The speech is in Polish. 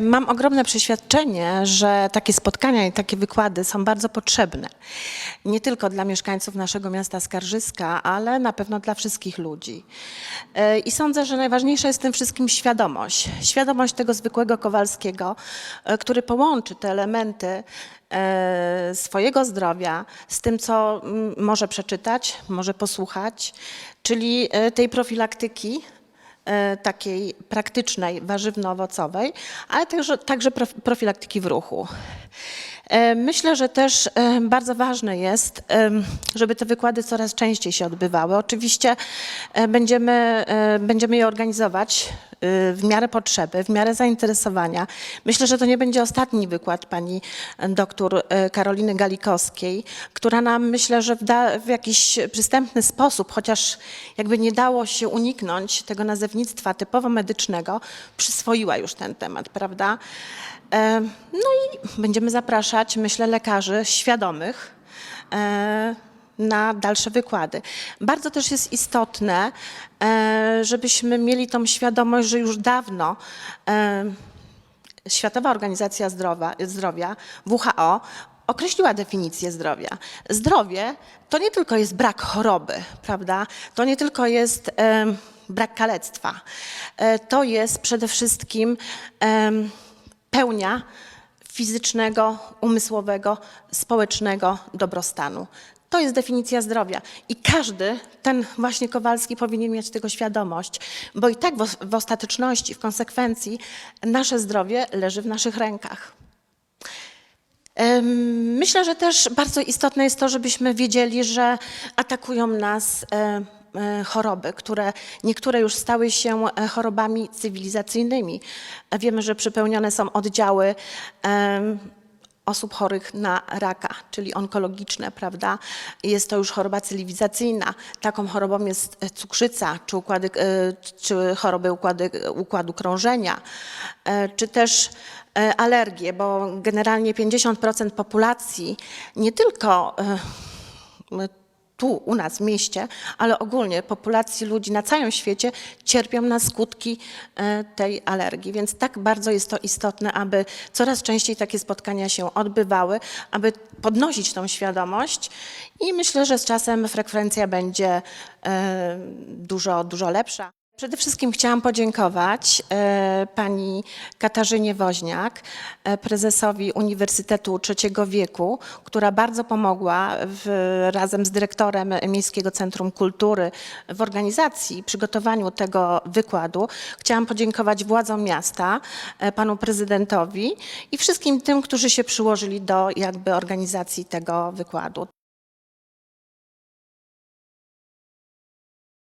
Mam ogromne przeświadczenie, że takie spotkania i takie wykłady są bardzo potrzebne. Nie tylko dla mieszkańców naszego miasta Skarżyska, ale na pewno dla wszystkich ludzi. E, I sądzę, że najważniejsza jest w tym wszystkim świadomość. Świadomość tego zwykłego Kowalskiego, e, który połączy te elementy e, swojego zdrowia z tym, co może przeczytać, może posłuchać, czyli tej profilaktyki takiej praktycznej, warzywno-owocowej, ale także, także prof- profilaktyki w ruchu. E, Myślę, że też e, bardzo ważne jest, żeby te wykłady coraz częściej się odbywały. Oczywiście e, będziemy, e, będziemy je organizować e, w miarę potrzeby, w miarę zainteresowania. Myślę, że to nie będzie ostatni wykład pani doktor e, Karoliny Galikowskiej, która nam myślę, że w, w jakiś przystępny sposób, chociaż jakby nie dało się uniknąć tego nazewnictwa typowo medycznego, przyswoiła już ten temat, prawda? E, No i będziemy zapraszać, myślę, lekarzy świadomych e, na dalsze wykłady. Bardzo też jest istotne, e, żebyśmy mieli tą świadomość, że już dawno e, Światowa Organizacja Zdrowia, WHO, określiła definicję zdrowia. Zdrowie to nie tylko jest brak choroby, prawda? To nie tylko jest em, brak kalectwa. E, to jest przede wszystkim pełnia fizycznego, umysłowego, społecznego dobrostanu. To jest definicja zdrowia i każdy, ten właśnie Kowalski powinien mieć tego świadomość, bo i tak w, ostateczności, w konsekwencji nasze zdrowie leży w naszych rękach. Myślę, że też bardzo istotne jest to, żebyśmy wiedzieli, że atakują nas e, e, choroby, które niektóre już stały się e, chorobami cywilizacyjnymi. Wiemy, że przypełnione są oddziały osób chorych na raka, czyli onkologiczne, prawda? Jest to już choroba cywilizacyjna. Taką chorobą jest e, cukrzyca, czy, układy, e, czy choroby układy, układu krążenia, e, czy też alergie, bo generalnie 50% populacji nie tylko tu u nas w mieście, ale ogólnie populacji ludzi na całym świecie cierpią na skutki e, tej alergii. Więc tak bardzo jest to istotne, aby coraz częściej takie spotkania się odbywały, aby podnosić tą świadomość i myślę, że z czasem frekwencja będzie e, dużo, dużo lepsza. Przede wszystkim chciałam podziękować e, pani Katarzynie Woźniak, e, prezesowi Uniwersytetu Trzeciego Wieku, która bardzo pomogła w, razem z dyrektorem Miejskiego Centrum Kultury w organizacji i przygotowaniu tego wykładu. Chciałam podziękować władzom miasta, e, panu prezydentowi i wszystkim tym, którzy się przyłożyli do jakby organizacji tego wykładu.